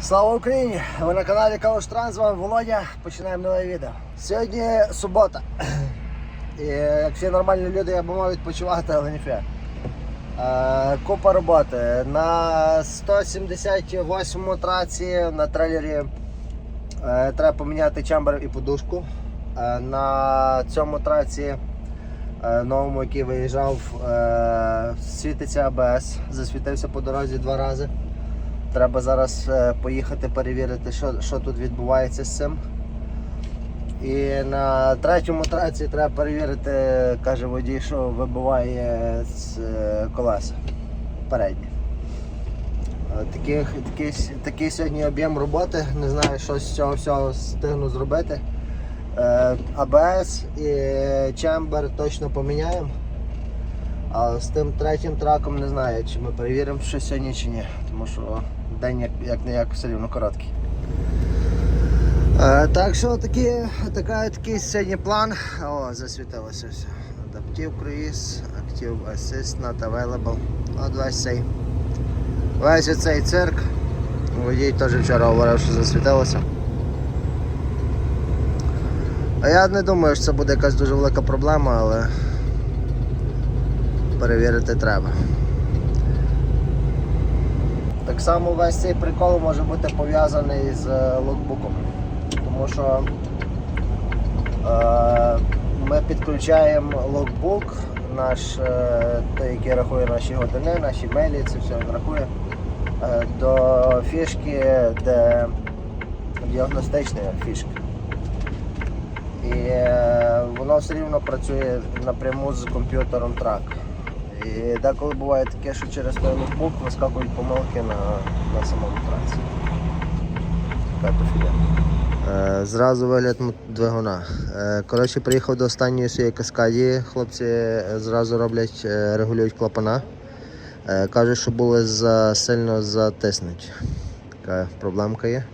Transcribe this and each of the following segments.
Слава Україні! Ви на каналі Калуштранс, з вами Володя. Починаємо нове відео. Сьогодні субота. І як всі нормальні люди, я би мав відпочивати, але ніфіга. Е, Купа роботи. На 178 траці на трейлері е, треба поміняти чамбер і подушку. Е, На цьому траці новому, який виїжджав, світиться АБС, засвітився по дорозі два рази. Треба зараз е, поїхати перевірити, що, що тут відбувається з цим. І на третьому траці треба перевірити, каже водій, що вибиває з е, колеса передні. Е, Таких, такий, такий сьогодні об'єм роботи, не знаю, що з цього всього встигну зробити. АБС і чембер точно поміняємо. А з тим третім траком не знаю, чи ми перевіримо, що сьогодні чи ні. Тому що день як, як не як все рівно короткий. Е, так що такі, така, такий сьогодні план. О, засвітилося все. Adaptive Cruise, Active Assist, Not Available. От весь цей. Весь цей цирк. Водій теж вчора говорив, що засвітилося. А я не думаю, що це буде якась дуже велика проблема, але перевірити треба. Так само весь цей прикол може бути пов'язаний з е, логбуком. Тому що е, ми підключаємо логбук, наш, е, той, який рахує наші години, наші мейлі, це все рахує е, до фішки, де діагностичної фішки. І е, воно все рівно працює напряму з комп'ютером трак. І деколи буває таке, що через той ноутбук вискакують помилки на, на самому траці. Така то. Е, Зразу вигляд двигуна. Е, Коротше, приїхав до останньої своєї каскаді. Хлопці е, зразу роблять, е, регулюють клапана. Кажуть, що були за сильно затиснуті. Така проблемка є.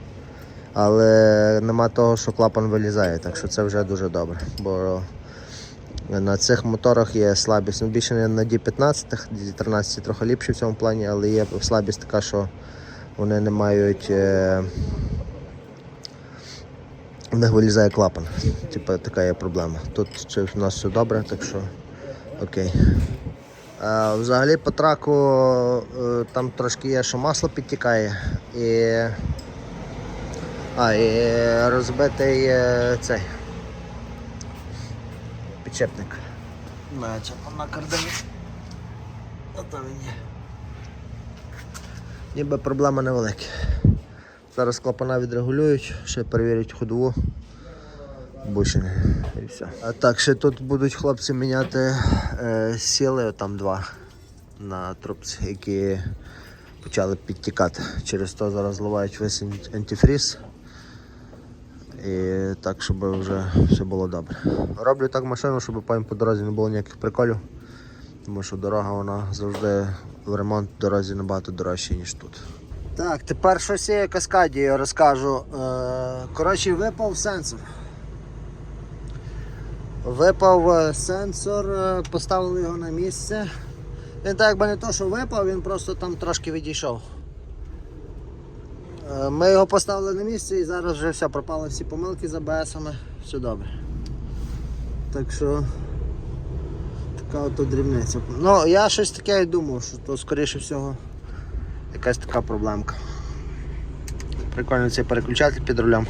Але нема того, що клапан вилізає, так що це вже дуже добре. Бо на цих моторах є слабість. Ну, більше не на D15, D13 трохи ліпші в цьому плані, але є слабість така, що вони не мають. Е... В них вилізає клапан. Типа така є проблема. Тут чи в нас все добре, так що окей. Е, взагалі по траку е, там трошки є, що масло підтікає і. А, і розбитий е, цей підчепник. На на кардані. Ото він є. Ніби проблема невелика. Зараз клапана відрегулюють, ще перевірять ходову. Бушини і все. А так, ще тут будуть хлопці міняти е, сіли, там два на трубці, які почали підтікати. Через то зараз зливають весь антифріз. І так, щоб вже все було добре. Роблю так машину, щоб потім по дорозі не було ніяких приколів. Тому що дорога вона завжди в ремонт дорозі набагато дорожча, ніж тут. Так, тепер щось є каскаді, я розкажу. Е, Коротше, випав сенсор. Випав е, сенсор, е, поставили його на місце. Він так якби не то, що випав, він просто там трошки відійшов. Е, Ми його поставили на місце і зараз вже все, пропали всі помилки з АБСами, все добре. Так що така от дрібниця. Ну, я щось таке і думав, що то скоріше всього якась така проблемка. Прикольно цей переключатель під рулем.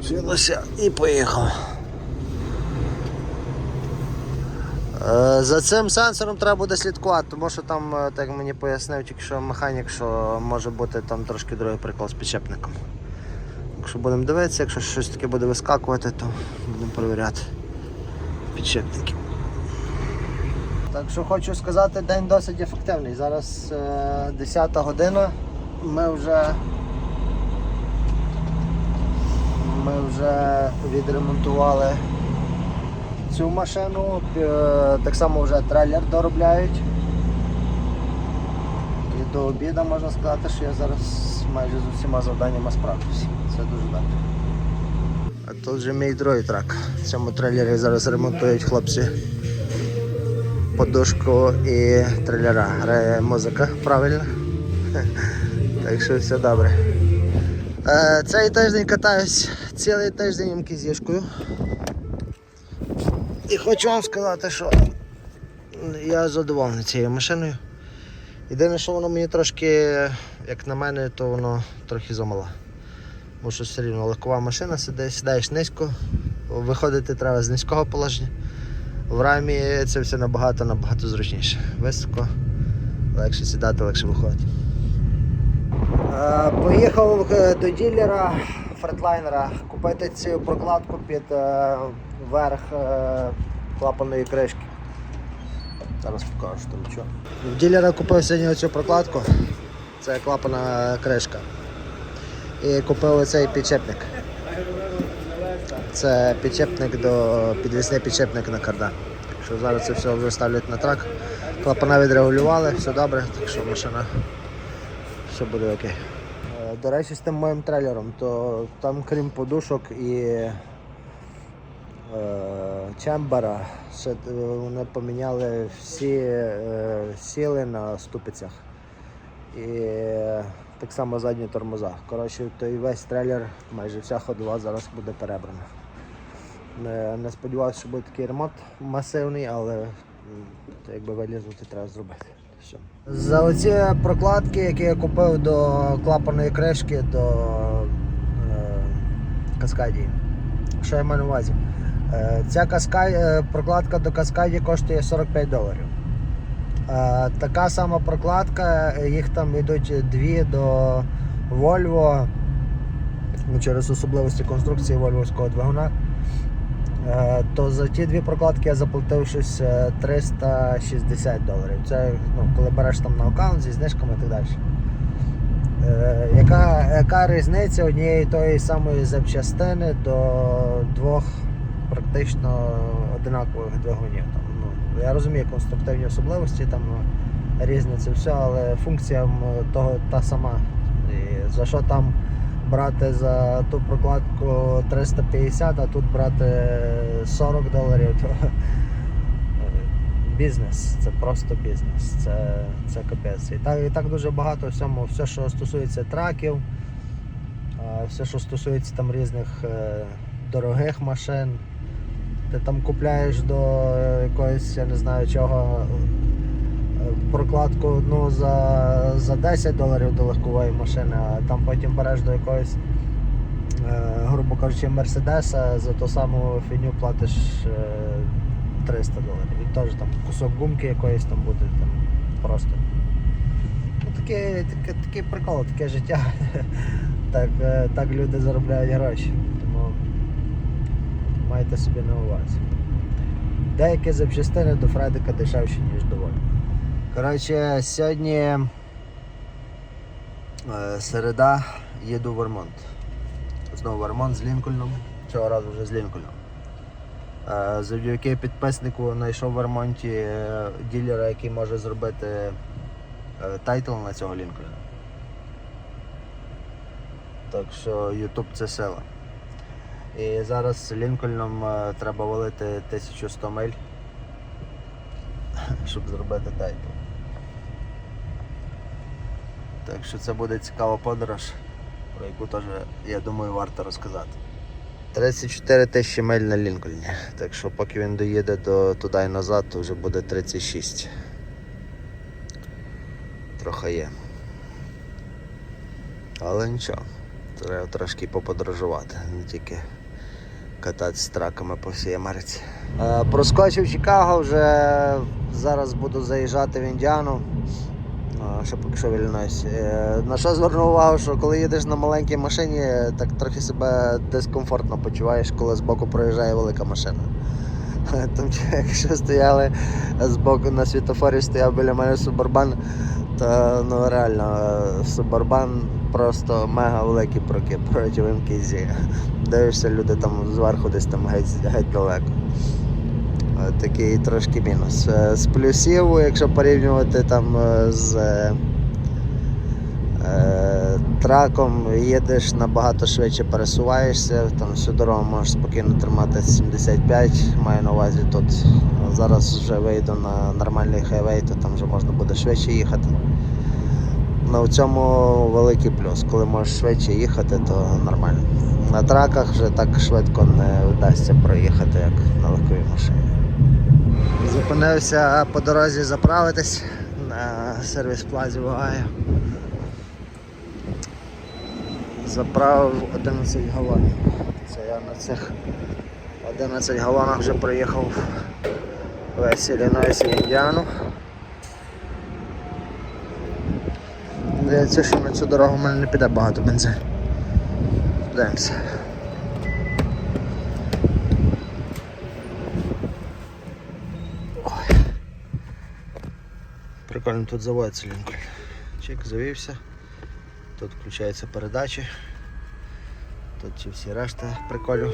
Вжилося і поїхав. Е, За цим сенсором треба буде слідкувати, тому що там, е, так мені пояснив тільки що механік, що може бути там трошки другий прикол з підшипником. Якщо будемо дивитися, якщо щось таке буде вискакувати, то будемо перевіряти підшипники. Так що хочу сказати, день досить ефективний. Зараз е, 10 година. Ми вже ми вже відремонтували цю машину. Е, Так само вже трейлер доробляють. І до обіду можна сказати, що я зараз майже з усіма завданнями справлюся. Це дуже добре. А тут вже мій другий трак. В цьому трейлері зараз ремонтують хлопці подушку і трейлера. Грає музика правильно. Так що все добре. Е, цей тиждень катаюсь цілий тиждень МКЗішкою. І хочу вам сказати, що я задоволений цією машиною. Єдине, що воно мені трошки, як на мене, то воно трохи замало. Бо що все рівно легкова машина, сідаєш, сідаєш низько, виходити треба з низького положення. В рамі це все набагато набагато зручніше. Високо, легше сідати, легше виходити. Е, Поїхав до ділера фретлайнера купити цю прокладку під е, верх е, клапаної кришки. Зараз покажу там що. В ділера купив сьогодні оцю прокладку. Це клапана кришка. І купив оцей підчепник. Це підчепник до підвісний підчепник на кардан. Що зараз це все вже ставлять на трак. Клапана відрегулювали, все добре, так що машина все буде окей. До речі, з тим моїм трейлером, то там крім подушок і е, чембера, ще е, вони поміняли всі е, сіли на ступицях. І е, так само задні тормоза. Коротше, той весь трейлер, майже вся ходова зараз буде перебрана. Не, не сподівався, що буде такий ремонт масивний, але то якби вилізути треба зробити. Все. За оці прокладки, які я купив до клапаної кришки, до е, каскадії. Що я маю на увазі? Е, ця каска... е, прокладка до каскаді коштує 45 доларів. Е, така сама прокладка, е, їх там йдуть дві до Volvo ну, через особливості конструкції вольвовського двигуна. Е, То за ті дві прокладки я заплатив щось е, 360 доларів. Це ну, коли береш там на аккаунт зі знижками і так далі. Е, яка, яка різниця однієї тої самої запчастини до двох практично одинакових двигунів? Там, ну, я розумію конструктивні особливості, там е, різне все, але функція того та сама. І за що там брати за ту прокладку 350, а тут брати 40 доларів, то бізнес, це просто бізнес, це, це капець. І так, і так дуже багато всьому, все, що стосується траків, все, що стосується там різних е, дорогих машин. Ти там купляєш до якоїсь, я не знаю чого, прокладку одну за, за 10 доларів до легкової машини, а там потім береш до якоїсь, е, грубо кажучи, Мерседеса, за ту саму фіню платиш е, 300 доларів. І теж там кусок гумки якоїсь там буде там просто. Ну, таке, таке, такий прикол, таке життя. так, е, так люди заробляють гроші. Тому майте собі на увазі. Деякі запчастини до Фредика дешевші, ніж до Вольво. Коротше, сьогодні е, середа їду в Вермонт. Знову Вермонт з Лінкольном. Цього разу вже з Лінкольном. Е, Завдяки підписнику знайшов в Вермонті е, ділера, який може зробити тайтл на цього Лінкольна. Так що YouTube це сила. І зараз з Лінкольном треба валити 1100 миль, щоб зробити тайтл. Так що це буде цікава подорож, про яку теж, я думаю, варто розказати. 34 тисячі миль на Лінкольні. Так що поки він доїде до туди і назад, то вже буде 36. Трохи є. Але нічого, треба трошки поподорожувати, не тільки кататися траками по всій Америці. Е, проскочив Чикаго, вже зараз буду заїжджати в Індіану. А, Ще поки що в Іллінойсі. Е, На що звернув увагу, що коли їдеш на маленькій машині, так трохи себе дискомфортно почуваєш, коли збоку проїжджає велика машина. Там, якщо стояли збоку на світофорі, стояв біля мене Субарбан, то ну реально Субарбан просто мега великий проки проти МКЗ. Дивишся, люди там зверху десь там геть, геть далеко. Е, Такий трошки мінус. Е, З плюсів, якщо порівнювати там е, з траком, їдеш набагато швидше пересуваєшся, там всю дорогу можеш спокійно тримати 75, маю на увазі тут. Зараз вже вийду на нормальний хайвей, то там вже можна буде швидше їхати. Ну, в цьому великий плюс. Коли можеш швидше їхати, то нормально. На траках вже так швидко не вдасться проїхати, як на легковій машині. Зупинився по дорозі заправитись на сервіс плазі Вагаю. Заправив 11 галонів. Це я на цих 11 галонах вже проїхав весь Іллінойс і Індіану. Здається, що на цю дорогу в мене не піде багато бензину. Подивимося. Прикольно тут заводиться Лінкольн. Чек завівся. Тут включаються передачі. Тут ці всі решта приколю.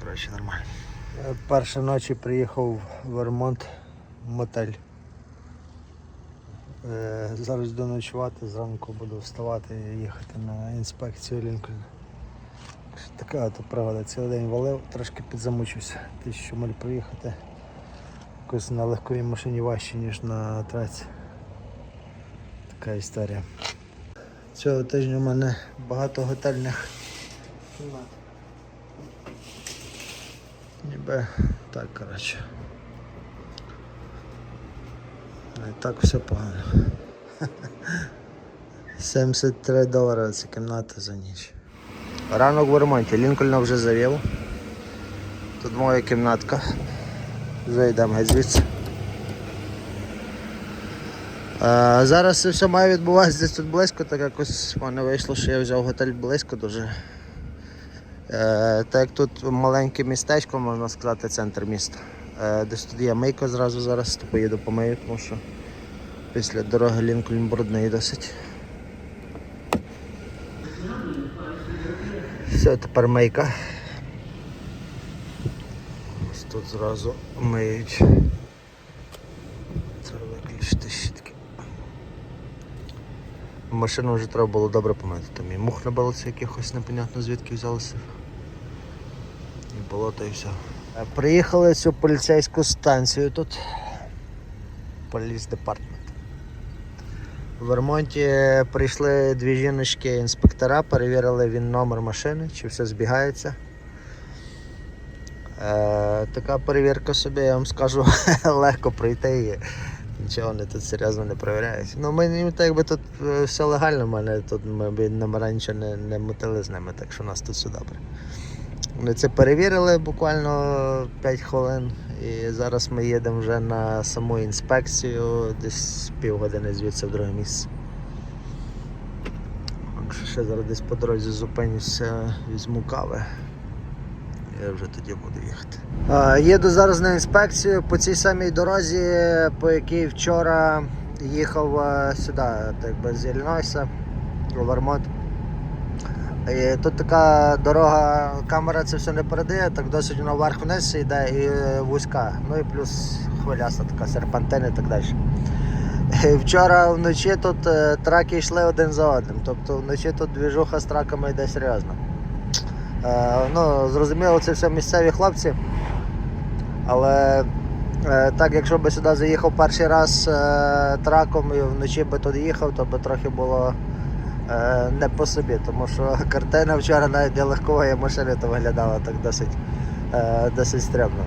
Коротше, нормально. Першої ночі приїхав в Вермонт мотель. Е, Зараз йду ночувати, зранку буду вставати і їхати на інспекцію Лінкольна. Така от пригода. Цілий день валив, трошки підзамучився. Тисячу миль проїхати. Якось на легковій машині важче, ніж на траці. Така історія. Цього тижня у мене багато готельних кімнат. Ніби так, коротше. Не так все погано. 73 долари ця кімната за ніч. Ранок в ремонті. Лінкольна вже завів. Тут моя кімнатка. Вже йдемо геть звідси. А, зараз все має відбуватися десь тут близько, так якось в мене вийшло, що я взяв готель близько дуже. Е, так як тут маленьке містечко, можна сказати, центр міста. Е, десь тут є мийка зразу зараз, то поїду помию, тому що після дороги Лінкольн брудний досить. Все, тепер мийка. Тут зразу миють. Треба виключити щітки. Машину вже треба було добре помити. Там і мух на балці якихось непонятно звідки взялося. І болото і все. Е, Приїхали цю поліцейську станцію тут. Поліс департмент. В Вермонті прийшли дві жіночки інспектора, перевірили він номер машини, чи все збігається. Е, така перевірка собі, я вам скажу, легко пройти і нічого вони тут серйозно не перевіряють. Ну, ми ну, так якби тут е, все легально, в мене тут ми б номера нічого не, не мутили з ними, так що у нас тут все добре. Вони це перевірили буквально 5 хвилин і зараз ми їдемо вже на саму інспекцію, десь півгодини звідси в друге місце. Так що ще зараз десь по дорозі зупинюся, візьму кави. Я вже тоді буду їхати. Їду зараз на інспекцію по цій самій дорозі, по якій вчора їхав сюди, так би з Іллінойса, у Вермонт. І тут така дорога, камера це все не передає, так досить воно вверх-вниз йде і е, вузька. Ну і плюс хвиляста така, серпантин і так далі. І Вчора вночі тут е, траки йшли один за одним. Тобто вночі тут двіжуха з траками йде серйозно. Е, ну, зрозуміло, це все місцеві хлопці. Але е, так, якщо би сюди заїхав перший раз е, траком і вночі би тут їхав, то би трохи було не по собі, тому що картина вчора навіть для легкової машини то виглядала так досить, досить стрімно.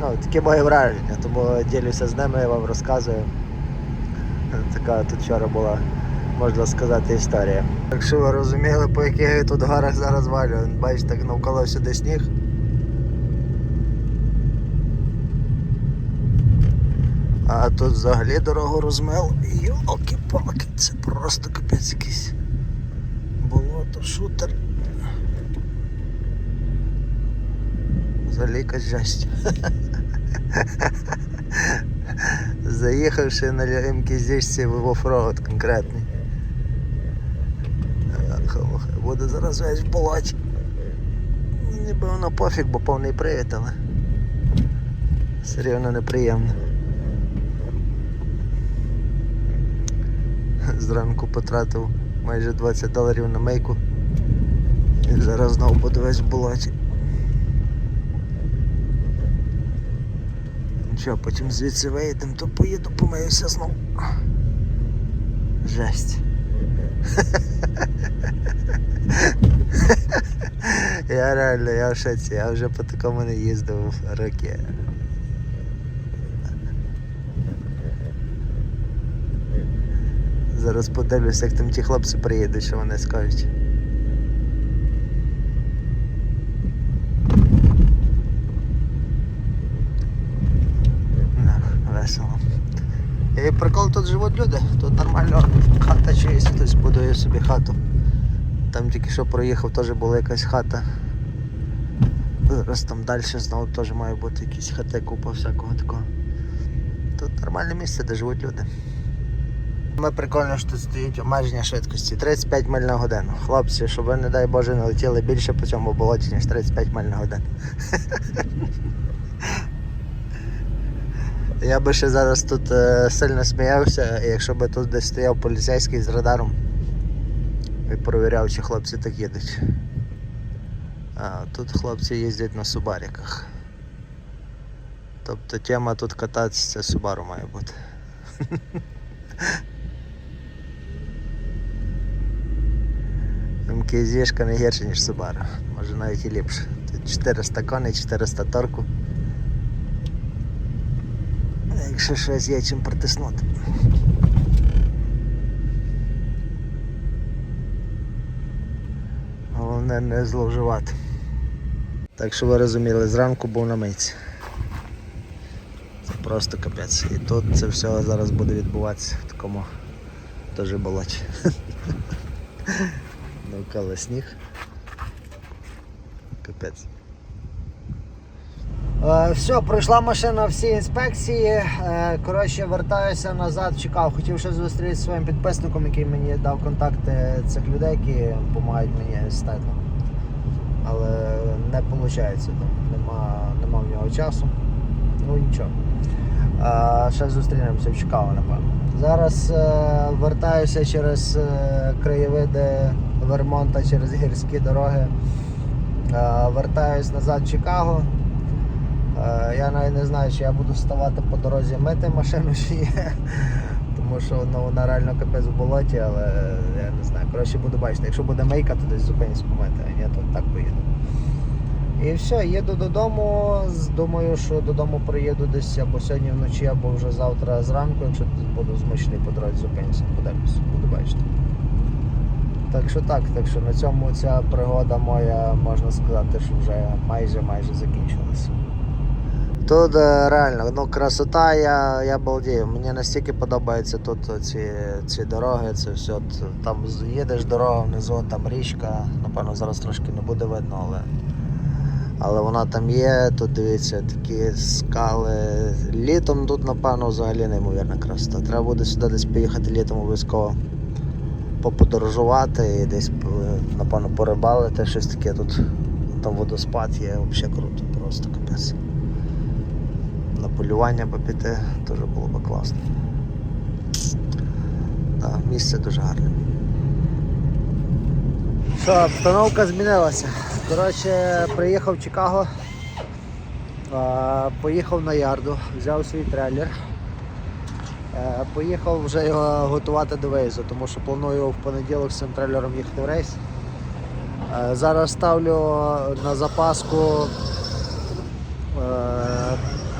Ну, такі мої враження, тому ділюся з ними, я вам розказую. Така тут вчора була, можна сказати, історія. Якщо ви розуміли, по яких я тут горах зараз валю, бачите, так навколо сюди сніг. А тут взагалі дорогу розмив. Йолки-палки, це просто капець якийсь. Болото, шутер. Взагалі якась жесть. Заїхавши на МКЗ в оффроуд конкретний. Буде зараз весь в. Ніби воно пофіг, бо повний привід, але все рівно неприємно. Зранку потратив майже 20 доларів на мейку. І зараз знову буду весь в. Нічого, потім звідси виїдемо, то поїду, помиюся знову. Жесть. Я реально, я в шоці, я вже по такому не їздив роки. Зараз подивлюся, як там ті хлопці приїдуть, що вони скажуть. І прикол тут живуть люди, тут нормально хата чиїсь, хтось будує собі хату. Там тільки що проїхав, теж була якась хата. Зараз там далі знову теж має бути якісь хати, купа всякого такого. Тут нормальне місце, де живуть люди. Ми прикольно, що тут стоїть обмеження швидкості 35 миль на годину. Хлопці, щоб ви, не дай Боже, не летіли більше по цьому болоті, ніж 35 миль на годину. Я би ще зараз тут е, сильно сміявся, якщо би тут десь стояв поліцейський з радаром і перевіряв, чи хлопці так їдуть. А тут хлопці їздять на субариках. Тобто тема тут кататися це Субару має бути. МКЗішка не гірше, ніж Subaru. Може навіть і ліпше. Тут 400 коней, 400 торку. Якщо щось є чим притиснути. Головне не зловживати. Так що ви розуміли, зранку був на митці. Це просто капець. І тут це все зараз буде відбуватися в такому теж болоті. Навколо сніг. Капець. Е, все, пройшла машина всі інспекції. Е, коротше, вертаюся назад, чекав. Хотів ще зустрітися зі своїм підписником, який мені дав контакти цих людей, які допомагають мені з тайтлом. Але не виходить, нема, нема в нього часу. Ну нічого. Е, ще зустрінемося в Чикаго, напевно. Зараз вертаюся через краєвиди Вермонта, через гірські дороги. Вертаюсь назад в Чикаго. Е, Я навіть не знаю, чи я буду ставати по дорозі мити машину чи ні. Тому що ну, вона реально капець в болоті, але я не знаю. Коротше буду бачити. Якщо буде мейка, то десь зупинюсь помити, а ні, то так поїду. І все, їду додому. Думаю, що додому приїду десь або сьогодні вночі, або вже завтра зранку, якщо буду змушений по дорозі зупинюся, подивлюся, буду бачити. Так що так, так що на цьому ця пригода моя, можна сказати, що вже майже майже закінчилася. Тут реально ну, красота, я, я балдію. Мені настільки подобаються тут ці, ці дороги, це все. Там їдеш дорога внизу, там річка, напевно, зараз трошки не буде видно, але, але вона там є. Тут дивіться, такі скали. Літом тут, напевно, взагалі неймовірна красота. Треба буде сюди десь поїхати літом обов'язково поподорожувати і десь, е, напевно, порибалити, щось таке тут. Там водоспад є, взагалі круто, просто капець на полювання попіти теж було б класно. Так, місце дуже гарне. Що, обстановка змінилася. Коротше, приїхав в Чикаго, поїхав на ярду, взяв свій трейлер. Е, Поїхав вже його готувати до виїзду, тому що планую в понеділок з цим трейлером їхати в рейс. Е, Зараз ставлю на запаску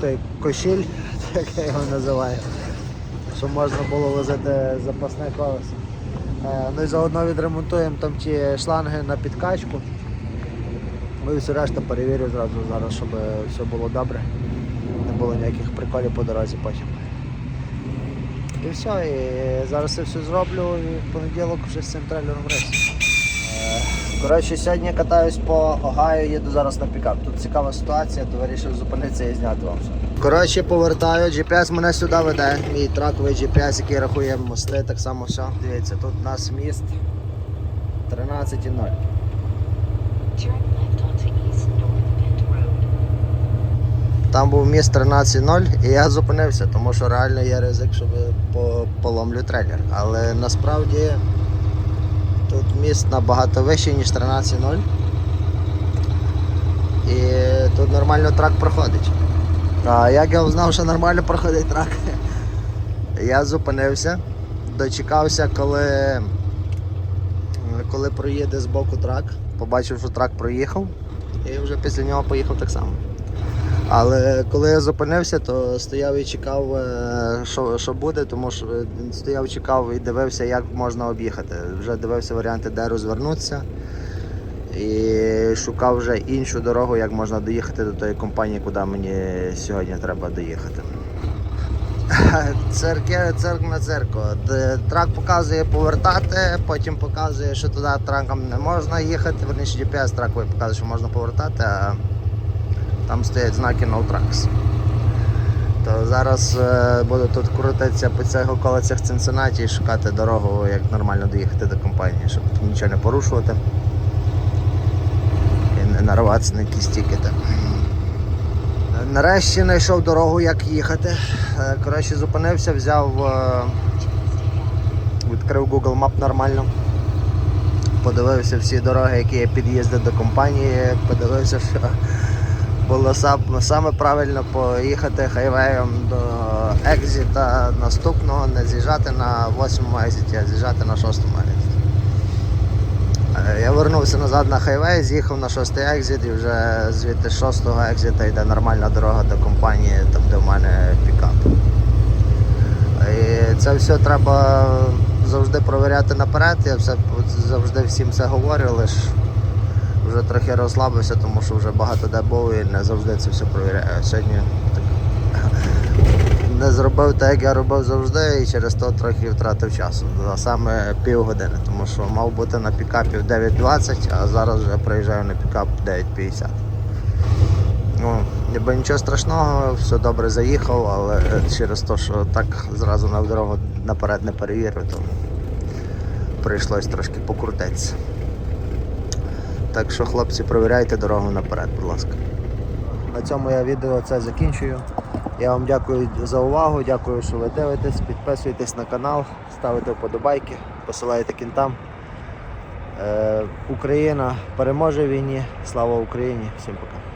той кошіль, як я його називаю, щоб можна було возити запасне колесо. Е, Ну і заодно відремонтуємо там ті шланги на підкачку. Ну і все решта перевірю зразу зараз, щоб все було добре. Не було ніяких приколів по дорозі потім. І все, і зараз я все зроблю і в понеділок вже з цим трейлером рейс. Коротше, сьогодні катаюсь по Огайо, їду зараз на пікап. Тут цікава ситуація, то вирішив зупинитися і зняти вам все. Коротше, повертаю, GPS мене сюди веде. Мій траковий GPS, який рахує мости, так само все. Дивіться, тут у нас міст 13,0. Turn left onto East North Bend Road. Там був міст 13.0 і я зупинився, тому що реально є ризик, що поломлю трейлер. Але насправді тут міст набагато вищий, ніж 13.0. І тут нормально трак проходить. А як я знав, що нормально проходить трак? Я зупинився, дочекався, коли, коли проїде з боку трак. Побачив, що трак проїхав, і вже після нього поїхав так само. Але коли я зупинився, то стояв і чекав, е, що, що буде, тому що стояв, чекав і дивився, як можна об'їхати. Вже дивився варіанти, де розвернутися. І шукав вже іншу дорогу, як можна доїхати до тої компанії, куди мені сьогодні треба доїхати. Церкви, церк на церкву. Трак показує повертати, потім показує, що туди траком не можна їхати. Верніше GPS траковий показує, що можна повертати, а там стоять знаки No Tracks. То зараз е, буду тут крутитися по цих околицях Цинциннаті і шукати дорогу, як нормально доїхати до компанії, щоб нічого не порушувати і не нарватися на якісь тікети. Нарешті знайшов дорогу, як їхати. Е, Коротше, зупинився, взяв, е, відкрив Google Map нормально. Подивився всі дороги, які є під'їзди до компанії. Подивився, що було саме правильно поїхати хайвеєм до екзіта наступного, не з'їжджати на восьмому екзиті, а з'їжджати на шостому екзиті. Е, Я вернувся назад на хайвей, з'їхав на шостий екзит і вже звідти з шостого екзита йде нормальна дорога до компанії, там де в мене пікап. І це все треба завжди провіряти наперед. Я все завжди всім це говорю, лише вже трохи розслабився, тому що вже багато де був і не завжди це все провіряю. Сьогодні так, не зробив так, як я робив завжди, і через то трохи втратив часу. За саме півгодини, тому що мав бути на пікапі в 9.20, а зараз вже приїжджаю на пікап в 9.50. Ну, ніби нічого страшного, все добре заїхав, але через те, що так зразу на дорогу наперед не перевірив, то прийшлось трошки покрутитися. Так що, хлопці, провіряйте дорогу наперед, будь ласка. На цьому я відео це закінчую. Я вам дякую за увагу, дякую, що ви дивитесь. Підписуйтесь на канал, ставите вподобайки, посилайте кінтам. Е, Україна переможе в війні. Слава Україні! Всім пока.